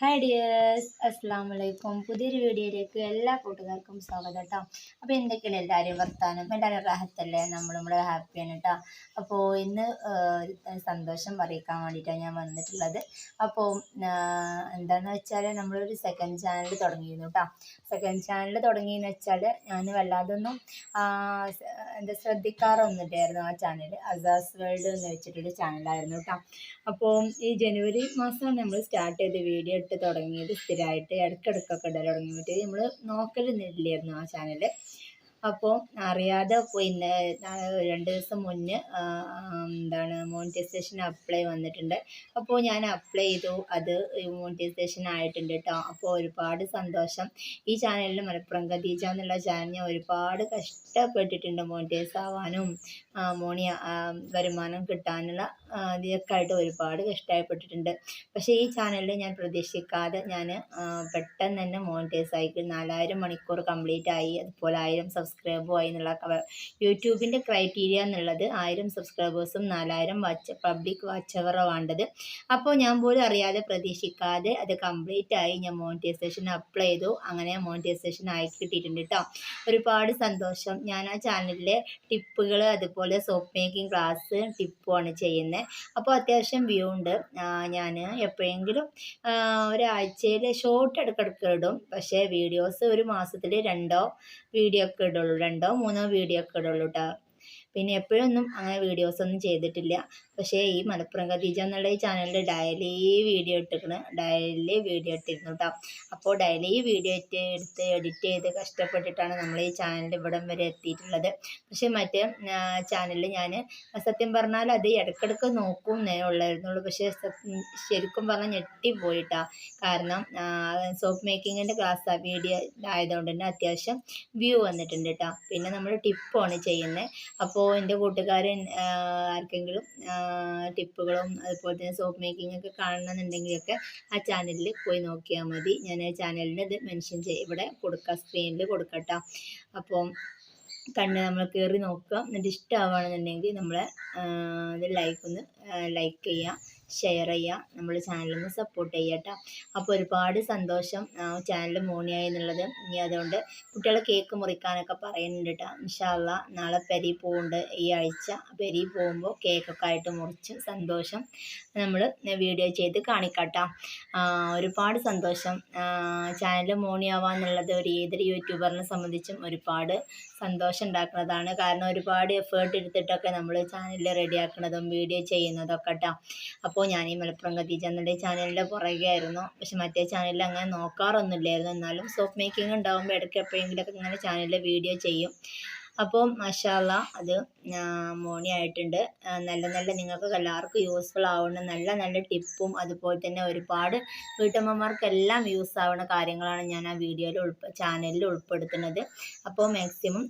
Hi dears അസ്സാം വലൈക്കും പുതിയൊരു വീഡിയോയിലേക്ക് എല്ലാ കൂട്ടുകാർക്കും സ്വാഗതം കേട്ടോ അപ്പോൾ എന്തൊക്കെയാണ് എല്ലാവരും വർത്താനം? എല്ലാവരും റാഹത്തല്ലേ? നമ്മൾ നമ്മൾ ഹാപ്പിയാണ് കേട്ടോ അപ്പോൾ ഇന്ന് സന്തോഷം അറിയിക്കാൻ വേണ്ടിയിട്ടാണ് ഞാൻ വന്നിട്ടുള്ളത്. അപ്പോൾ എന്താണെന്ന് വെച്ചാൽ നമ്മളൊരു സെക്കൻഡ് ചാനൽ തുടങ്ങിയിരുന്നു കേട്ടോ സെക്കൻഡ് ചാനൽ തുടങ്ങിയെന്ന് വെച്ചാൽ ഞാൻ വല്ലാതൊന്നും എന്താ ശ്രദ്ധിക്കാറൊന്നുമില്ലായിരുന്നു ആ ചാനൽ അസാസ് വേൾഡ് എന്ന് വെച്ചിട്ടൊരു ചാനലായിരുന്നു കേട്ടോ അപ്പോൾ ഈ ജനുവരി മാസമാണ് നമ്മൾ സ്റ്റാർട്ട് ചെയ്ത വീഡിയോ ഇട്ട് തുടങ്ങിയത് സ്ഥിരമായിട്ട് ഇടയ്ക്കിടയ്ക്കൊക്കെ ഇടൽ തുടങ്ങിയിട്ട് നമ്മൾ നമ്മൾ നോക്കലൊന്നുമില്ലായിരുന്നു ആ ചാനൽ അപ്പോൾ അറിയാതെ പിന്നെ രണ്ട് ദിവസം മുന്നേ എന്താണ് മോണിറ്റൈസേഷൻ അപ്ലൈ വന്നിട്ടുണ്ട്. അപ്പോൾ ഞാൻ അപ്ലൈ ചെയ്തു. അത് മോണിറ്റൈസേഷൻ ആയിട്ടുണ്ട് കേട്ടോ അപ്പോൾ ഒരുപാട് സന്തോഷം. ഈ ചാനലിൽ മലപ്പുറം ഖദീജ എന്നുള്ള ചാനൽ ഞാൻ ഒരുപാട് കഷ്ടപ്പെട്ടിട്ടുണ്ട് മോണിറ്റൈസ് ആവാനും മോണി വരുമാനം കിട്ടാനുള്ള ഇതൊക്കെ ആയിട്ട് ഒരുപാട് കഷ്ടപ്പെട്ടിട്ടുണ്ട് പക്ഷേ ഈ ചാനലിൽ ഞാൻ പ്രതീക്ഷിക്കാതെ ഞാൻ പെട്ടെന്ന് തന്നെ മോണിറ്റൈസ് ആയി. നാലായിരം മണിക്കൂർ കംപ്ലീറ്റ് ആയി. അതുപോലെ ആയിരം സബ്സ്ക്രൈബും ആയി എന്നുള്ള യൂട്യൂബിന്റെ ക്രൈറ്റീരിയ എന്നുള്ളത് ആയിരം സബ്സ്ക്രൈബേഴ്സും നാലായിരം വാച്ച് പബ്ലിക് വാച്ച് അവർ വേണ്ടത് അപ്പോൾ ഞാൻ പോലും അറിയാതെ പ്രതീക്ഷിക്കാതെ അത് കംപ്ലീറ്റ് ആയി ഞാൻ മോണിറ്റൈസേഷൻ അപ്ലൈ ചെയ്തു. അങ്ങനെ മോണിറ്റൈസേഷൻ ആയി കിട്ടിയിട്ടുണ്ട് കേട്ടോ ഒരുപാട് സന്തോഷം. ഞാൻ ആ ചാനലിലെ ടിപ്പുകൾ അതുപോലെ സോപ്പ് മേക്കിംഗ് ക്ലാസ് ടിപ്പുമാണ് ചെയ്യുന്നത് അപ്പോൾ അത്യാവശ്യം വ്യൂ ഉണ്ട്. ഞാൻ എപ്പോഴെങ്കിലും ഒരാഴ്ചയിൽ ഷോർട്ട് ഇടക്കിടക്ക് ഇടും. പക്ഷേ വീഡിയോസ് ഒരു മാസത്തിൽ രണ്ടോ വീഡിയോ ഒക്കെ ഇടുള്ളൂ. രണ്ടോ മൂന്നോ വീഡിയോ ഒക്കെ ഇടുള്ളൂ കേട്ടോ പിന്നെ എപ്പോഴൊന്നും അങ്ങനെ വീഡിയോസ് ഒന്നും ചെയ്തിട്ടില്ല. പക്ഷേ ഈ മലപ്പുറം ഖദീജ എന്നുള്ള ഈ ചാനലിൽ ഡയലി വീഡിയോ ഇട്ടിരിക്കണം. ഡയലി വീഡിയോ ഇട്ടിരുന്നു കേട്ടോ അപ്പോൾ ഡയലി വീഡിയോ എടുത്ത് എഡിറ്റ് ചെയ്ത് കഷ്ടപ്പെട്ടിട്ടാണ് നമ്മൾ ഈ ചാനൽ ഇവിടം വരെ എത്തിയിട്ടുള്ളത്. പക്ഷേ മറ്റേ ചാനലിൽ ഞാൻ സത്യം പറഞ്ഞാൽ അത് ഇടയ്ക്കിടയ്ക്ക് നോക്കും ഉള്ളായിരുന്നുള്ളൂ. പക്ഷേ ശരിക്കും പറഞ്ഞാൽ ഞെട്ടിപ്പോയിട്ടാ കാരണം സോപ്പ് മേക്കിങ്ങിന്റെ ക്ലാസ് വീഡിയോ ആയതുകൊണ്ട് തന്നെ അത്യാവശ്യം വ്യൂ വന്നിട്ടുണ്ട് കേട്ടോ പിന്നെ നമ്മൾ ടിപ്പാണ് ചെയ്യുന്നത് അപ്പോൾ എന്റെ കൂട്ടുകാരൻ ആർക്കെങ്കിലും ടിപ്പുകളും അതുപോലെ തന്നെ സോപ്പ് മേക്കിംഗ് ഒക്കെ കാണണമെന്നുണ്ടെങ്കിലൊക്കെ ആ ചാനലിൽ പോയി നോക്കിയാൽ മതി. ഞാൻ ആ ചാനലിന് ഇത് മെൻഷൻ ചെയ്യും ഇവിടെ കൊടുക്കാം സ്ക്രീനിൽ കൊടുക്കട്ടോ. അപ്പോൾ കണ്ട് നമ്മൾ കയറി നോക്കുക. എന്നിട്ട് ഇഷ്ടമാവുകയാണെന്നുണ്ടെങ്കിൽ നമ്മളെ ഇത് ലൈക്ക് ഒന്ന് ലൈക്ക് ചെയ്യുക ഷെയർ ചെയ്യുക. നമ്മൾ ചാനലൊന്ന് സപ്പോർട്ട് ചെയ്യുക കേട്ടോ അപ്പോൾ ഒരുപാട് സന്തോഷം ചാനൽ മോണിയായി എന്നുള്ളത്. ഇനി അതുകൊണ്ട് കുട്ടികളെ കേക്ക് മുറിക്കാനൊക്കെ പറയുന്നുണ്ട് കേട്ടോ ഇൻഷാല്ല നാളെ പെരി പോകുന്നുണ്ട് ഈ ആഴ്ച പെരി പോകുമ്പോൾ കേക്കൊക്കെ ആയിട്ട് മുറിച്ച് സന്തോഷം നമ്മൾ വീഡിയോ ചെയ്ത് കാണിക്കാട്ടോ ഒരുപാട് സന്തോഷം. ചാനൽ മോണിയാവാന്നുള്ളത് ഒരു ഏതൊരു യൂട്യൂബറിനെ സംബന്ധിച്ചും ഒരുപാട് സന്തോഷം ഉണ്ടാക്കുന്നതാണ്. കാരണം ഒരുപാട് എഫേർട്ട് എടുത്തിട്ടൊക്കെ നമ്മൾ ചാനൽ റെഡിയാക്കുന്നതും വീഡിയോ ചെയ്യുന്നതൊക്കെ കേട്ടോ അപ്പോൾ ഞാൻ ഈ മലപ്പുറം ഖദീജ എന്നുള്ള ചാനലിന്റെ പുറകെ ആയിരുന്നു പക്ഷെ മറ്റേ ചാനലിൽ അങ്ങനെ നോക്കാറൊന്നുമില്ലായിരുന്നു. എന്നാലും സോപ്പ് മേക്കിംഗ് ഉണ്ടാകുമ്പോൾ ഇടയ്ക്ക് എപ്പോഴെങ്കിലുമൊക്കെ ഇങ്ങനെ ചാനലിൽ വീഡിയോ ചെയ്യും. അപ്പോൾ മഷാല അത് മോണി ആയിട്ടുണ്ട് നല്ല നല്ല നിങ്ങൾക്ക് എല്ലാവർക്കും യൂസ്ഫുൾ ആവുന്ന നല്ല നല്ല ടിപ്പും അതുപോലെ തന്നെ ഒരുപാട് വീട്ടമ്മമാർക്കെല്ലാം യൂസ് ആവുന്ന കാര്യങ്ങളാണ് ഞാൻ ആ വീഡിയോയിൽ ഉൾപ്പെ ചാനലിൽ ഉൾപ്പെടുത്തുന്നത്. അപ്പോൾ മാക്സിമം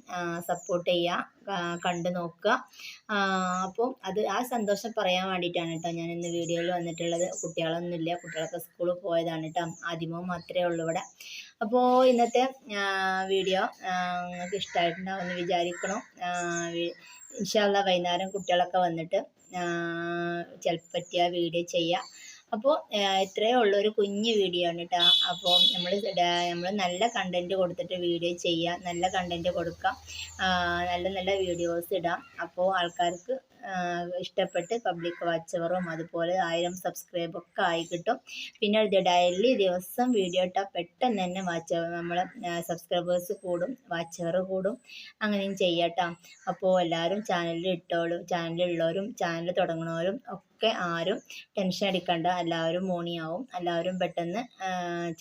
സപ്പോർട്ട് ചെയ്യുക കണ്ടു നോക്കുക. അപ്പോൾ അത് ആ സന്തോഷം പറയാൻ വേണ്ടിയിട്ടാണ് കേട്ടോ ഞാൻ ഇന്ന് വീഡിയോയിൽ വന്നിട്ടുള്ളത്. കുട്ടികളൊന്നുമില്ല. കുട്ടികളൊക്കെ സ്കൂളിൽ പോയതാണ് കേട്ടോ. ആദ്യമോ മാത്രമേ ഉള്ളൂ ഇവിടെ. അപ്പോൾ ഇന്നത്തെ വീഡിയോ നിങ്ങൾക്ക് ഇഷ്ടമായിട്ടുണ്ടാവുമെന്ന് വിചാരിക്കണം. ഇൻഷാല്ല വൈകുന്നേരം കുട്ടികളൊക്കെ വന്നിട്ട് ചിലപ്പോൾ പറ്റിയ വീഡിയോ ചെയ്യാം. അപ്പോൾ ഇത്രയേ ഉള്ളൂ. ഒരു കുഞ്ഞ് വീഡിയോ ആണ് കേട്ടോ അപ്പോൾ നമ്മൾ നമ്മൾ നല്ല കണ്ടന്റ് കൊടുത്തിട്ട് വീഡിയോ ചെയ്യുക നല്ല കണ്ടന്റ് കൊടുക്കാം. നല്ല നല്ല വീഡിയോസ് ഇടാം. അപ്പോൾ ആൾക്കാർക്ക് ഇഷ്ടപ്പെട്ട് പബ്ലിക് വാച്ചവറും അതുപോലെ ആയിരം സബ്സ്ക്രൈബൊക്കെ ആയി കിട്ടും. പിന്നെ ഡെയിലി ദിവസം വീഡിയോ ഇട്ടാൽ പെട്ടെന്ന് തന്നെ വാച്ച് നമ്മൾ സബ്സ്ക്രൈബേഴ്സ് കൂടും വാച്ചവർ കൂടും. അങ്ങനെയും ചെയ്യട്ടോ. അപ്പോൾ എല്ലാവരും ചാനലിൽ ഇട്ടോളും. ചാനലിലുള്ളവരും ചാനൽ തുടങ്ങുന്നവരും ഒക്കെ ആരും ടെൻഷൻ അടിക്കണ്ട. എല്ലാവരും മോണിയാവും. എല്ലാവരും പെട്ടെന്ന്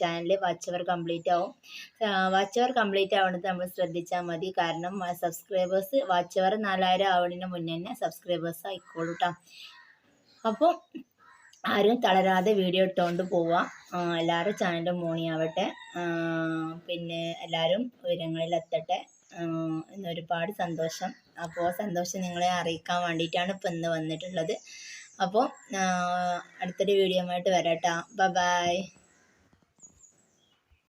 ചാനൽ വാച്ചവർ കംപ്ലീറ്റ് ആവും. വാച്ചവർ കംപ്ലീറ്റ് ആവുന്നത് നമ്മൾ ശ്രദ്ധിച്ചാൽ മതി. കാരണം സബ്സ്ക്രൈബേഴ്സ് വാച്ചവർ നാലായിരം ആവുന്നതിന് മുന്നേ തന്നെ സബ്സ്ക്രൈബേഴ്സ് ആയിക്കോളൂ കേട്ടോ അപ്പോൾ ആരും തളരാതെ വീഡിയോ ഇട്ടുകൊണ്ട് പോവാം. എല്ലാവരും ചാനലും മോണിയാവട്ടെ. പിന്നെ എല്ലാവരും ഉയരങ്ങളിലെത്തട്ടെ. ഇന്നൊരുപാട് സന്തോഷം. അപ്പോൾ സന്തോഷം നിങ്ങളെ അറിയിക്കാൻ വേണ്ടിയിട്ടാണ് ഇപ്പം ഇന്ന് വന്നിട്ടുള്ളത്. അപ്പോൾ അടുത്തൊരു വീഡിയോ ആയിട്ട് വരാം കേട്ടോ ബൈ.